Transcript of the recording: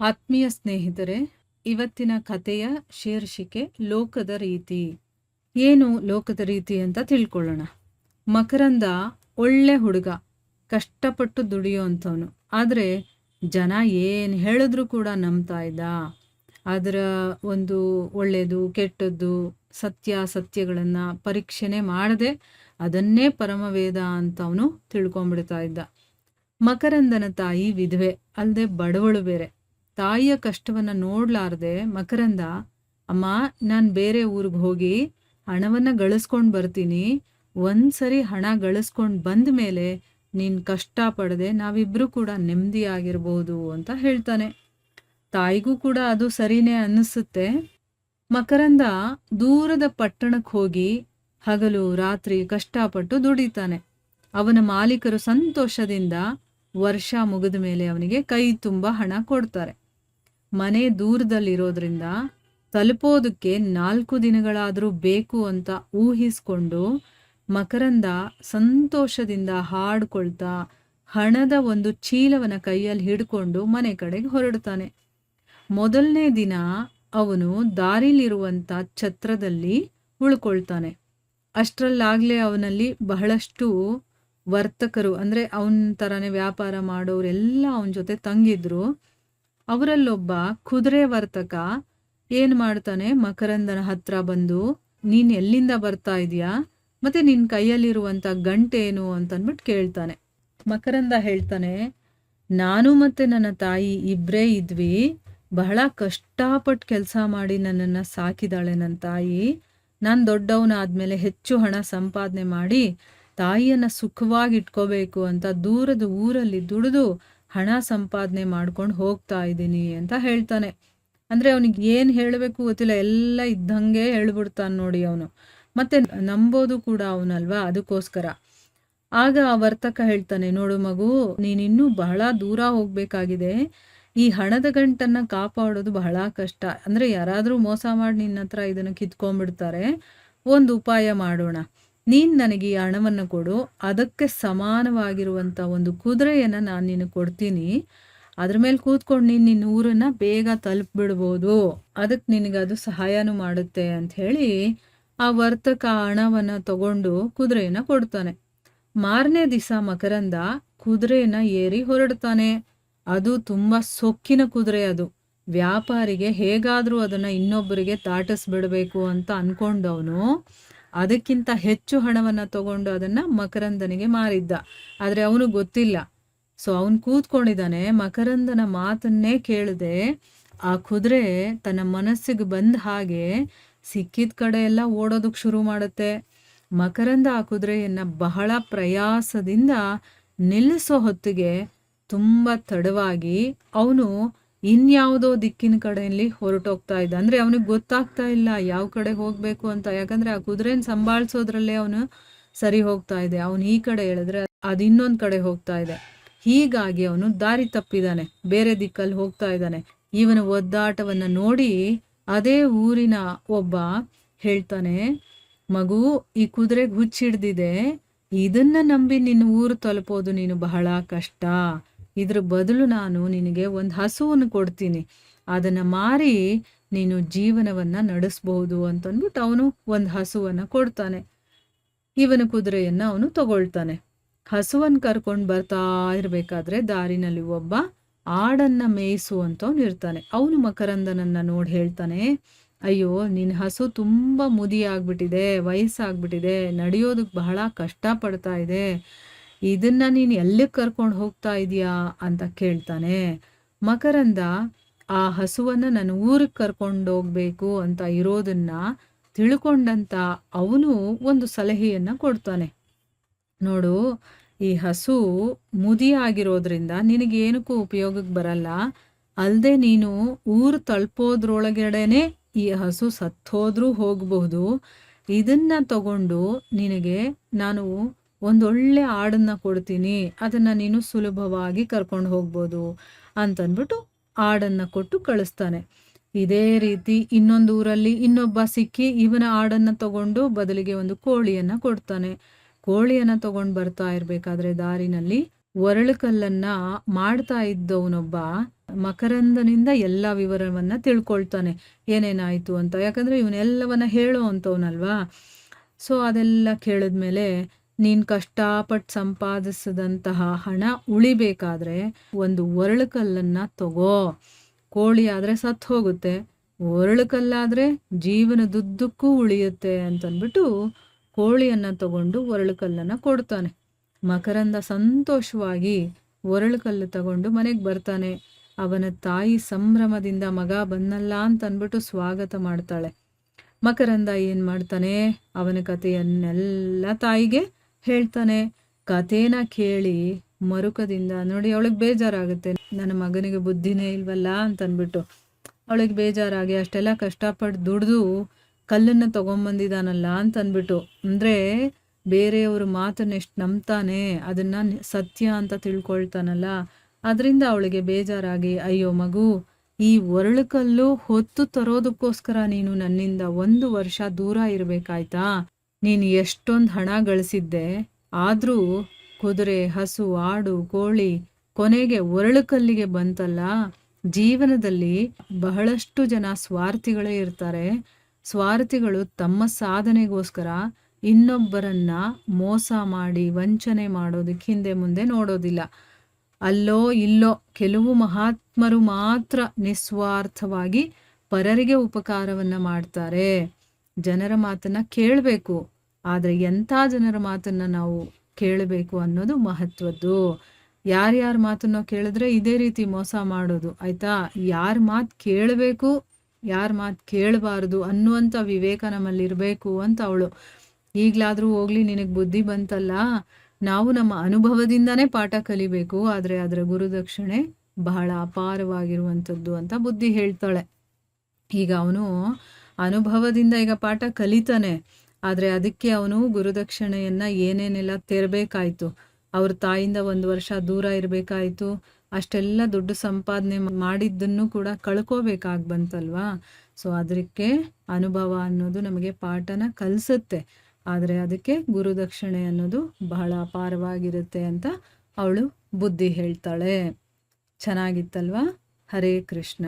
ಆತ್ಮೀಯ ಸ್ನೇಹಿತರೆ, ಇವತ್ತಿನ ಕಥೆಯ ಶೀರ್ಷಿಕೆ ಲೋಕದ ರೀತಿ. ಏನು ಲೋಕದ ರೀತಿ ಅಂತ ತಿಳ್ಕೊಳ್ಳೋಣ. ಮಕರಂದ ಒಳ್ಳೆ ಹುಡುಗ, ಕಷ್ಟಪಟ್ಟು ದುಡಿಯೋವಂಥವನು ಆದರೆ ಜನ ಏನು ಹೇಳಿದ್ರು ಕೂಡ ನಂಬ್ತಾ ಇದ್ದ. ಅದರ ಒಂದು ಒಳ್ಳೆಯದು ಕೆಟ್ಟದ್ದು, ಸತ್ಯ ಸತ್ಯಗಳನ್ನು ಪರೀಕ್ಷೆನೇ ಮಾಡದೆ ಅದನ್ನೇ ಪರಮವೇದ ಅಂತ ಅವನು ತಿಳ್ಕೊಂಬಿಡ್ತಾ ಇದ್ದ. ಮಕರಂದನ ತಾಯಿ ವಿಧವೆ ಅಲ್ಲದೆ ಬಡವಳು ಬೇರೆ. ತಾಯಿಯ ಕಷ್ಟವನ್ನು ನೋಡ್ಲಾರ್ದೆ ಮಕರಂದ, ಅಮ್ಮ, ನಾನು ಬೇರೆ ಊರಿಗೆ ಹೋಗಿ ಹಣವನ್ನು ಗಳಿಸ್ಕೊಂಡು ಬರ್ತೀನಿ. ಒಂದ್ಸರಿ ಹಣ ಗಳಿಸ್ಕೊಂಡು ಬಂದ ಮೇಲೆ ನೀನು ಕಷ್ಟ ಪಡದೆ ನಾವಿಬ್ಬರೂ ಕೂಡ ನೆಮ್ಮದಿಯಾಗಿರ್ಬೋದು ಅಂತ ಹೇಳ್ತಾನೆ. ತಾಯಿಗೂ ಕೂಡ ಅದು ಸರಿನೇ ಅನ್ನಿಸುತ್ತೆ. ಮಕರಂದ ದೂರದ ಪಟ್ಟಣಕ್ಕೆ ಹೋಗಿ ಹಗಲು, ರಾತ್ರಿ ಕಷ್ಟಪಟ್ಟು ದುಡಿತಾನೆ. ಅವನ ಮಾಲೀಕರು ಸಂತೋಷದಿಂದ ವರ್ಷ ಮುಗಿದ ಮೇಲೆ ಅವನಿಗೆ ಕೈ ತುಂಬ ಹಣ ಕೊಡ್ತಾರೆ. ಮನೆ ದೂರದಲ್ಲಿರೋದ್ರಿಂದ ತಲುಪೋದಕ್ಕೆ ನಾಲ್ಕು ದಿನಗಳಾದರೂ ಬೇಕು ಅಂತ ಊಹಿಸ್ಕೊಂಡು ಮಕರಂದ ಸಂತೋಷದಿಂದ ಹಾಡ್ಕೊಳ್ತಾ ಹಣದ ಒಂದು ಚೀಲವನ ಕೈಯಲ್ಲಿ ಹಿಡ್ಕೊಂಡು ಮನೆ ಕಡೆಗೆ ಹೊರಡ್ತಾನೆ ಮೊದಲನೇ ದಿನ ಅವನು ದಾರಿಲಿರುವಂಥ ಛತ್ರದಲ್ಲಿ ಉಳ್ಕೊಳ್ತಾನೆ. ಅಷ್ಟರಲ್ಲಾಗಲೇ ಅವನಲ್ಲಿ ಬಹಳಷ್ಟು ವರ್ತಕರು ಅಂದರೆ ಅವನ ಥರನೇ ವ್ಯಾಪಾರ ಮಾಡೋರೆಲ್ಲ ಅವನ ಜೊತೆ ತಂಗಿದ್ರು. ಅವರಲ್ಲೊಬ್ಬ ಕುದುರೆ ವರ್ತಕ ಏನು ಮಾಡ್ತಾನೆ? ಮಕರಂದನ ಹತ್ರ ಬಂದು, ನೀನ್ ಎಲ್ಲಿಂದ ಬರ್ತಾ ಇದೀಯಾ ಮತ್ತೆ ನಿನ್ನ ಕೈಯಲ್ಲಿರುವಂಥ ಗಂಟೇನು? ಅಂತನ್ಬಿಟ್ಟು ಕೇಳ್ತಾನೆ. ಮಕರಂದ ಹೇಳ್ತಾನೆ, ನಾನು ಮತ್ತೆ ನನ್ನ ತಾಯಿ ಇಬ್ಬರೇ ಇದ್ವಿ. ಬಹಳ ಕಷ್ಟಪಟ್ಟು ಕೆಲಸ ಮಾಡಿ ನನ್ನನ್ನು ಸಾಕಿದಾಳೆ ನನ್ನ ತಾಯಿ. ನಾನು ದೊಡ್ಡವನಾದ್ಮೇಲೆ ಹೆಚ್ಚು ಹಣ ಸಂಪಾದನೆ ಮಾಡಿ ತಾಯಿಯನ್ನು ಸುಖವಾಗಿ ಇಟ್ಕೋಬೇಕು ಅಂತ ದೂರದ ಊರಲ್ಲಿ ದುಡಿದು ಹಣ ಸಂಪಾದನೆ ಮಾಡ್ಕೊಂಡು ಹೋಗ್ತಾ ಇದ್ದೀನಿ ಅಂತ ಹೇಳ್ತಾನೆ. ಅಂದರೆ ಅವನಿಗೆ ಏನು ಹೇಳಬೇಕು ಗೊತ್ತಿಲ್ಲ, ಎಲ್ಲ ಇದ್ದಂಗೆ ಹೇಳ್ಬಿಡ್ತಾನೆ ನೋಡಿ ಅವನು. ಮತ್ತೆ ನಂಬೋದು ಕೂಡ ಅವನಲ್ವಾ ಅದಕ್ಕೋಸ್ಕರ. ಆಗ ಆ ವರ್ತಕ ಹೇಳ್ತಾನೆ, ನೋಡು ಮಗು, ನೀನಿನ್ನೂ ಬಹಳ ದೂರ ಹೋಗ್ಬೇಕಾಗಿದೆ. ಈ ಹಣದ ಗಂಟನ್ನ ಕಾಪಾಡೋದು ಬಹಳ ಕಷ್ಟ. ಅಂದ್ರೆ ಯಾರಾದರೂ ಮೋಸ ಮಾಡಿ ನಿನ್ನ ಹತ್ರ ಇದನ್ನು ಕಿತ್ಕೊಂಡ್ಬಿಡ್ತಾರೆ. ಒಂದು ಉಪಾಯ ಮಾಡೋಣ. ನೀನ್ ನನಗೆ ಈ ಹಣವನ್ನು ಕೊಡು, ಅದಕ್ಕೆ ಸಮಾನವಾಗಿರುವಂತ ಒಂದು ಕುದುರೆಯನ್ನ ನಾನು ನಿನಗೆ ಕೊಡ್ತೀನಿ. ಅದ್ರ ಮೇಲೆ ಕೂತ್ಕೊಂಡು ನೀನು ನಿನ್ನ ಊರನ್ನ ಬೇಗ ತಲುಪಿಬಿಡ್ಬೋದು. ಅದಕ್ಕೆ ನಿನಗೆ ಅದು ಸಹಾಯನೂ ಮಾಡುತ್ತೆ ಅಂತ ಹೇಳಿ ಆ ವರ್ತಕ ಹಣವನ್ನ ತಗೊಂಡು ಕುದುರೆಯನ್ನ ಕೊಡ್ತಾನೆ. ಮಾರನೇ ದಿವಸ ಮಕರಂದ ಕುದುರೆಯನ್ನ ಏರಿ ಹೊರಡ್ತಾನೆ. ಅದು ತುಂಬಾ ಸೊಕ್ಕಿನ ಕುದುರೆ ಅದು. ವ್ಯಾಪಾರಿಗೆ ಹೇಗಾದ್ರೂ ಅದನ್ನ ಇನ್ನೊಬ್ಬರಿಗೆ ತಾಟಿಸ್ಬಿಡ್ಬೇಕು ಅಂತ ಅನ್ಕೊಂಡವನು. ಅದಕ್ಕಿಂತ ಹೆಚ್ಚು ಹಣವನ್ನು ತಗೊಂಡು ಅದನ್ನು ಮಕರಂದನಿಗೆ ಮಾರಿದ್ದ. ಆದರೆ ಅವನು ಗೊತ್ತಿಲ್ಲ. ಸೊ ಅವನು ಕೂತ್ಕೊಂಡಿದ್ದಾನೆ, ಮಕರಂದನ ಮಾತನ್ನೇ ಕೇಳದೆ, ಆ ಕುದುರೆ ತನ್ನ ಮನಸ್ಸಿಗೆ ಬಂದ ಹಾಗೆ ಸಿಕ್ಕಿದ ಕಡೆ ಎಲ್ಲ ಓಡೋದಕ್ಕೆ ಶುರು ಮಾಡುತ್ತೆ. ಮಕರಂದ ಆ ಕುದುರೆಯನ್ನು ಬಹಳ ಪ್ರಯಾಸದಿಂದ ನಿಲ್ಲಿಸೋ ಹೊತ್ತಿಗೆ ತುಂಬ ತಡವಾಗಿ ಅವನು ಇನ್ಯಾವುದೋ ದಿಕ್ಕಿನ ಕಡೆಯಲ್ಲಿ ಹೊರಟೋಗ್ತಾ ಇದ್ದ. ಅಂದ್ರೆ ಅವನಿಗೆ ಗೊತ್ತಾಗ್ತಾ ಇಲ್ಲ ಯಾವ ಕಡೆ ಹೋಗ್ಬೇಕು ಅಂತ. ಯಾಕಂದ್ರೆ ಆ ಕುದುರೆನ ಸಂಭಾಳಿಸೋದ್ರಲ್ಲೇ ಅವನು ಸರಿ ಹೋಗ್ತಾ ಇದೆ. ಅವನು ಈ ಕಡೆ ಹೇಳಿದ್ರೆ ಅದು ಇನ್ನೊಂದು ಕಡೆ ಹೋಗ್ತಾ ಇದೆ. ಹೀಗಾಗಿ ಅವನು ದಾರಿ ತಪ್ಪಿದ್ದಾನೆ ಬೇರೆ ದಿಕ್ಕಲ್ಲಿ ಹೋಗ್ತಾ ಇದ್ದಾನೆ. ಇವನ ಒದ್ದಾಟವನ್ನ ನೋಡಿ ಅದೇ ಊರಿನ ಒಬ್ಬ ಹೇಳ್ತಾನೆ, ಮಗು, ಈ ಕುದುರೆಗೆ ಹುಚ್ಚಿಡ್ದಿದೆ ಇದನ್ನ ನಂಬಿ ನಿನ್ನ ಊರು ತಲುಪೋದು ನೀನು ಬಹಳ ಕಷ್ಟ. ಇದ್ರ ಬದಲು ನಾನು ನಿನಗೆ ಒಂದು ಹಸುವನ್ನು ಕೊಡ್ತೀನಿ. ಅದನ್ನ ಮಾರಿ ನೀನು ಜೀವನವನ್ನ ನಡೆಸ್ಬಹುದು ಅಂತಂದ್ಬಿಟ್ಟು ಅವನು ಒಂದು ಹಸುವನ್ನು ಕೊಡ್ತಾನೆ. ಇವನ ಕುದುರೆಯನ್ನು ಅವನು ತಗೊಳ್ತಾನೆ. ಹಸುವನ್ನು ಕರ್ಕೊಂಡು ಬರ್ತಾ ಇರಬೇಕಾದ್ರೆ ದಾರಿನಲ್ಲಿ ಒಬ್ಬ ಆಡನ್ನ ಮೇಯಿಸುವಂಥವ್ನು ಇರ್ತಾನೆ. ಅವನು ಮಕರಂದನನ್ನ ನೋಡಿ ಹೇಳ್ತಾನೆ, ಅಯ್ಯೋ ನಿನ್ನ ಹಸು ತುಂಬ ಮುದಿಯಾಗ್ಬಿಟ್ಟಿದೆ, ವಯಸ್ಸಾಗ್ಬಿಟ್ಟಿದೆ ನಡೆಯೋದಕ್ಕೆ ಬಹಳ ಕಷ್ಟ ಪಡ್ತಾ ಇದೆ. ಇದನ್ನ ನೀನು ಎಲ್ಲಿಗೆ ಕರ್ಕೊಂಡು ಹೋಗ್ತಾ ಇದೀಯಾ ಅಂತ ಕೇಳ್ತಾನೆ, ಮಕರಂದ, ಆ ಹಸುವನ್ನ ನಾನು ಊರಿಗೆ ಕರ್ಕೊಂಡು ಹೋಗ್ಬೇಕು ಅಂತ ಇರೋದನ್ನ ತಿಳ್ಕೊಂಡಂತ ಅವನು ಒಂದು ಸಲಹೆಯನ್ನ ಕೊಡ್ತಾನೆ. ನೋಡು, ಈ ಹಸು ಮುದಿ ಆಗಿರೋದ್ರಿಂದ ನಿನಗೇನಕ್ಕೂ ಉಪಯೋಗಕ್ಕೆ ಬರಲ್ಲ. ಅಲ್ಲದೆ ನೀನು ಊರು ತಲುಪೋದ್ರೊಳಗಡೆನೆ ಈ ಹಸು ಸತ್ತೋದ್ರೂ ಹೋಗಬಹುದು ಇದನ್ನ ತಗೊಂಡು ನಿನಗೆ ನಾನು ಒಂದೊಳ್ಳೆ ಹಾಡನ್ನು ಕೊಡ್ತೀನಿ, ಅದನ್ನ ನೀನು ಸುಲಭವಾಗಿ ಕರ್ಕೊಂಡು ಹೋಗ್ಬೋದು ಅಂತಂದ್ಬಿಟ್ಟು ಹಾಡನ್ನು ಕೊಟ್ಟು ಕಳಿಸ್ತಾನೆ. ಇದೇ ರೀತಿ ಇನ್ನೊಂದು ಊರಲ್ಲಿ ಇನ್ನೊಬ್ಬ ಸಿಕ್ಕಿ ಇವನ ಹಾಡನ್ನು ತಗೊಂಡು ಬದಲಿಗೆ ಒಂದು ಕೋಳಿಯನ್ನ ಕೊಡ್ತಾನೆ. ಕೋಳಿಯನ್ನ ತಗೊಂಡು ಬರ್ತಾ ಇರಬೇಕಾದ್ರೆ ದಾರಿನಲ್ಲಿ ಒರಳುಕಲ್ಲನ್ನು ಮಾಡ್ತಾ ಇದ್ದವನೊಬ್ಬ ಮಕರಂದನಿಂದ ಎಲ್ಲ ವಿವರವನ್ನ ತಿಳ್ಕೊಳ್ತಾನೆ. ಏನೇನಾಯ್ತು ಅಂತ? ಯಾಕಂದ್ರೆ ಇವನೆಲ್ಲವನ್ನ ಹೇಳೋ ಅಂತವನಲ್ವಾ? ಸೊ ಅದೆಲ್ಲ ಕೇಳಿದ್ಮೇಲೆ ನೀನ್ ಕಷ್ಟಪಟ್ಟು ಸಂಪಾದಿಸಿದಂತಹ ಹಣ ಉಳಿಬೇಕಾದ್ರೆ ಒಂದು ಒರಳುಕಲ್ಲನ್ನ ತಗೋ. ಕೋಳಿ ಆದ್ರೆ ಸತ್ ಹೋಗುತ್ತೆ, ಒರಳುಕಲ್ಲಾದ್ರೆ ಜೀವನದುದ್ದಕ್ಕೂ ಉಳಿಯುತ್ತೆ ಅಂತಂದ್ಬಿಟ್ಟು ಕೋಳಿಯನ್ನ ತಗೊಂಡು ಒರಳುಕಲ್ಲನ್ನ ಕೊಡ್ತಾನೆ. ಮಕರಂದ ಸಂತೋಷವಾಗಿ ಒರಳುಕಲ್ಲು ತಗೊಂಡು ಮನೆಗೆ ಬರ್ತಾನೆ. ಅವನ ತಾಯಿ ಸಂಭ್ರಮದಿಂದ ಮಗ ಬಂದಲ್ಲ ಅಂತ ಅಂದ್ಬಿಟ್ಟು ಸ್ವಾಗತ ಮಾಡ್ತಾಳೆ. ಮಕರಂದ ಏನ್ ಮಾಡ್ತಾನೆ, ಅವನ ಕಥೆಯನ್ನೆಲ್ಲ ತಾಯಿಗೆ ಹೇಳ್ತಾನೆ, ಕಥೆನ ಕೇಳಿ ಮರುಕದಿಂದ ನೋಡಿ ಅವಳಿಗೆ ಬೇಜಾರಾಗುತ್ತೆ. ನನ್ನ ಮಗನಿಗೆ ಬುದ್ಧಿನೇ ಇಲ್ವಲ್ಲ ಅಂತ ಅಂದ್ಬಿಟ್ಟು ಅವಳಿಗೆ ಬೇಜಾರಾಗಿ ಅಷ್ಟೆಲ್ಲ ಕಷ್ಟಪಟ್ಟು ದುಡ್ದು ಕಲ್ಲನ್ನ ತೊಗೊಂಬಂದಿದ್ದಾನಲ್ಲ ಅಂತ ಅಂದ್ಬಿಟ್ಟು ಅಂದ್ರೆ ಬೇರೆಯವ್ರ ಮಾತನ್ನ ಎಷ್ಟು ನಂಬ್ತಾನೆ, ಅದನ್ನ ಸತ್ಯ ಅಂತ ತಿಳ್ಕೊಳ್ತಾನಲ್ಲ. ಅದರಿಂದ ಅವಳಿಗೆ ಬೇಜಾರಾಗಿ, ಅಯ್ಯೋ ಮಗು, ಈ ಒರಳುಕಲ್ಲು ಹೊತ್ತು ತರೋದಕ್ಕೋಸ್ಕರ ನೀನು ನನ್ನಿಂದ ಒಂದು ವರ್ಷ ದೂರ ಇರಬೇಕಾಯ್ತಾ? ನೀನು ಎಷ್ಟೊಂದು ಹಣ ಗಳಿಸಿದ್ದೆ, ಆದರೂ ಕುದುರೆ, ಹಸು, ಆಡು, ಕೋಳಿ ಕೊನೆಗೆ ಒರಳುಕಲ್ಲಿಗೆ ಬಂತಲ್ಲ? ಜೀವನದಲ್ಲಿ ಬಹಳಷ್ಟು ಜನ ಸ್ವಾರ್ಥಿಗಳೇ ಇರ್ತಾರೆ. ಸ್ವಾರ್ಥಿಗಳು ತಮ್ಮ ಸಾಧನೆಗೋಸ್ಕರ ಇನ್ನೊಬ್ಬರನ್ನ ಮೋಸ ಮಾಡಿ ವಂಚನೆ ಮಾಡೋದಕ್ಕೆ ಹಿಂದೆ ಮುಂದೆ ನೋಡೋದಿಲ್ಲ. ಅಲ್ಲೋ ಇಲ್ಲೋ, ಕೆಲವು ಮಹಾತ್ಮರು ಮಾತ್ರ ನಿಸ್ವಾರ್ಥವಾಗಿ ಪರರಿಗೆ ಉಪಕಾರವನ್ನ ಮಾಡ್ತಾರೆ. ಜನರ ಮಾತನ್ನ ಕೇಳಬೇಕು. ಆದರೆ ಎಂಥ ಜನರ ಮಾತನ್ನ ನಾವು ಕೇಳಬೇಕು ಅನ್ನೋದು ಮಹತ್ವದ್ದು. ಯಾರ್ಯಾರ ಮಾತನ್ನ ಕೇಳಿದ್ರೆ ಇದೇ ರೀತಿ ಮೋಸ ಮಾಡೋದು, ಆಯ್ತಾ? ಯಾರ ಮಾತು ಕೇಳಬೇಕು, ಯಾರ ಮಾತು ಕೇಳಬಾರ್ದು ಅನ್ನುವಂಥ ವಿವೇಕ ನಮ್ಮಲ್ಲಿರಬೇಕು ಅಂತ ಅವಳು. ಈಗಲಾದರೂ ಹೋಗ್ಲಿ, ನಿನಗೆ ಬುದ್ಧಿ ಬಂತಲ್ಲ? ನಾವು ನಮ್ಮ ಅನುಭವದಿಂದನೇ ಪಾಠ ಕಲಿಬೇಕು, ಆದರೆ ಅದರ ಗುರುದಕ್ಷಿಣೆ ಬಹಳ ಅಪಾರವಾಗಿರುವಂಥದ್ದು ಅಂತ ಬುದ್ಧಿ ಹೇಳ್ತಾಳೆ. ಈಗ ಅವನು ಅನುಭವದಿಂದ ಈಗ ಪಾಠ ಕಲಿತಾನೆ. ಆದರೆ ಅದಕ್ಕೆ ಅವನು ಗುರುದಕ್ಷಿಣೆಯನ್ನು ಏನೇನೆಲ್ಲ ತೆರಬೇಕಾಯ್ತು. ಅವ್ರ ತಾಯಿಂದ ಒಂದು ವರ್ಷ ದೂರ ಇರಬೇಕಾಯ್ತು. ಅಷ್ಟೆಲ್ಲ ದುಡ್ಡು ಸಂಪಾದನೆ ಮಾಡಿದ್ದನ್ನು ಕೂಡ ಕಳ್ಕೋಬೇಕಾಗಿ ಬಂತಲ್ವಾ ಸೊ ಅದಕ್ಕೆ ಅನುಭವ ಅನ್ನೋದು ನಮಗೆ ಪಾಠನ ಕಲಿಸುತ್ತೆ. ಆದರೆ ಅದಕ್ಕೆ ಗುರುದಕ್ಷಿಣೆ ಅನ್ನೋದು ಬಹಳ ಅಪಾರವಾಗಿರುತ್ತೆ ಅಂತ ಅವಳು ಬುದ್ಧಿ ಹೇಳ್ತಾಳೆ. ಚೆನ್ನಾಗಿತ್ತಲ್ವಾ? ಹರೇ ಕೃಷ್ಣ.